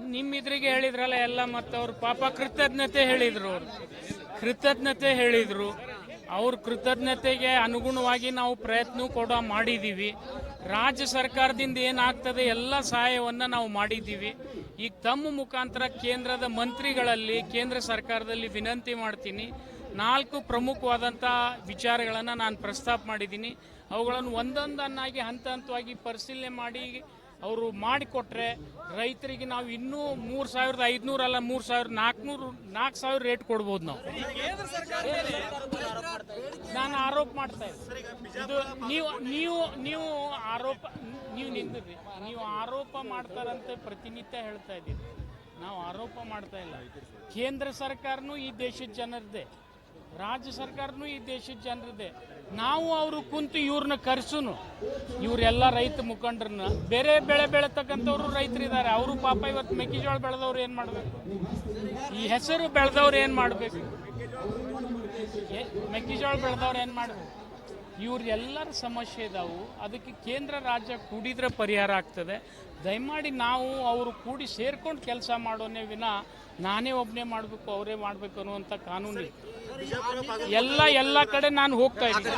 ನಿಮ್ಮ ಇದ್ರಿಗೆ ಹೇಳಿದ್ರಲ್ಲ ಎಲ್ಲ ಮತ್ತೆ ಅವ್ರು ಪಾಪ ಕೃತಜ್ಞತೆ ಹೇಳಿದ್ರು ಅವರು. ಕೃತಜ್ಞತೆ ಹೇಳಿದ್ರು. ಅವ್ರ ಕೃತಜ್ಞತೆಗೆ ಅನುಗುಣವಾಗಿ ನಾವು ಪ್ರಯತ್ನ ಕೂಡ ಮಾಡಿದ್ದೀವಿ ರಾಜ್ಯ ಸರ್ಕಾರದಿಂದ ಏನಾಗ್ತದೆ ಎಲ್ಲ ಸಹಾಯವನ್ನು ನಾವು ಮಾಡಿದ್ದೀವಿ ಈಗ ತಮ್ಮ ಮುಖಾಂತರ ಕೇಂದ್ರದ ಮಂತ್ರಿಗಳಲ್ಲಿ ಕೇಂದ್ರ ಸರ್ಕಾರದಲ್ಲಿ ವಿನಂತಿ ಮಾಡ್ತೀನಿ. ನಾಲ್ಕು ಪ್ರಮುಖವಾದಂಥ ವಿಚಾರಗಳನ್ನು ನಾನು ಪ್ರಸ್ತಾಪ ಮಾಡಿದ್ದೀನಿ. ಅವುಗಳನ್ನು ಒಂದೊಂದನ್ನಾಗಿ ಹಂತ ಹಂತವಾಗಿ ಪರಿಶೀಲನೆ ಮಾಡಿ ಅವರು ಮಾಡಿಕೊಟ್ರೆ ರೈತರಿಗೆ ನಾವು ಇನ್ನೂ ಮೂರು ಸಾವಿರದ ಐದುನೂರಲ್ಲ ಮೂರು ಸಾವಿರದ ನಾಲ್ಕುನೂರು ನಾಲ್ಕು ಸಾವಿರ ರೇಟ್ ಕೊಡ್ಬೋದು ನಾವು. ನಾನು ಆರೋಪ ಮಾಡ್ತಾ ಇದು ನೀವು ನೀವು ನೀವು ಆರೋಪ, ನೀವು ನಿಂದ್ರಿ ನೀವು ಆರೋಪ ಮಾಡ್ತಾರಂತೆ ಪ್ರತಿನಿತ್ಯ ಹೇಳ್ತಾ ಇದ್ದೀರಿ. ನಾವು ಆರೋಪ ಮಾಡ್ತಾ ಇಲ್ಲ. ಕೇಂದ್ರ ಸರ್ಕಾರನೂ ಈ ದೇಶದ ಜನರದೇ. ರಾಜ್ಯ ಸರ್ಕಾರನೂ ಈ ದೇಶದ ಜನರದೇ. ನಾವು ಅವರು ಕುಂತು ಇವ್ರನ್ನ ಕರೆಸೂ ಇವರೆಲ್ಲ ರೈತ ಮುಖಂಡ್ರನ್ನ. ಬೇರೆ ಬೆಳೆ ಬೆಳೆತಕ್ಕಂಥವ್ರು ರೈತರಿದ್ದಾರೆ. ಅವರು ಪಾಪ ಇವತ್ತು ಮೆಕ್ಕೆಜೋಳ ಬೆಳೆದವ್ರು ಏನು ಮಾಡಬೇಕು? ಈ ಹೆಸರು ಬೆಳೆದವ್ರು ಏನು ಮಾಡಬೇಕು? ಮೆಕ್ಕೆಜೋಳ ಬೆಳೆದವ್ರು ಏನು ಮಾಡಬೇಕು? ಇವ್ರ ಎಲ್ಲರ ಸಮಸ್ಯೆ ಇದಾವೆ. ಅದಕ್ಕೆ ಕೇಂದ್ರ ರಾಜ್ಯ ಕೂಡಿದ್ರೆ ಪರಿಹಾರ ಆಗ್ತದೆ. ದಯಮಾಡಿ ನಾವು ಅವರು ಕೂಡಿ ಸೇರ್ಕೊಂಡು ಕೆಲಸ ಮಾಡೋನೆ ವಿನ ನಾನೇ ಒಬ್ಬನೇ ಮಾಡಬೇಕು ಅವರೇ ಮಾಡಬೇಕು ಅನ್ನುವಂಥ ಕಾನೂನು. ಎಲ್ಲ ಎಲ್ಲ ಕಡೆ ನಾನು ಹೋಗ್ತಾ ಇದ್ದೀನಿ.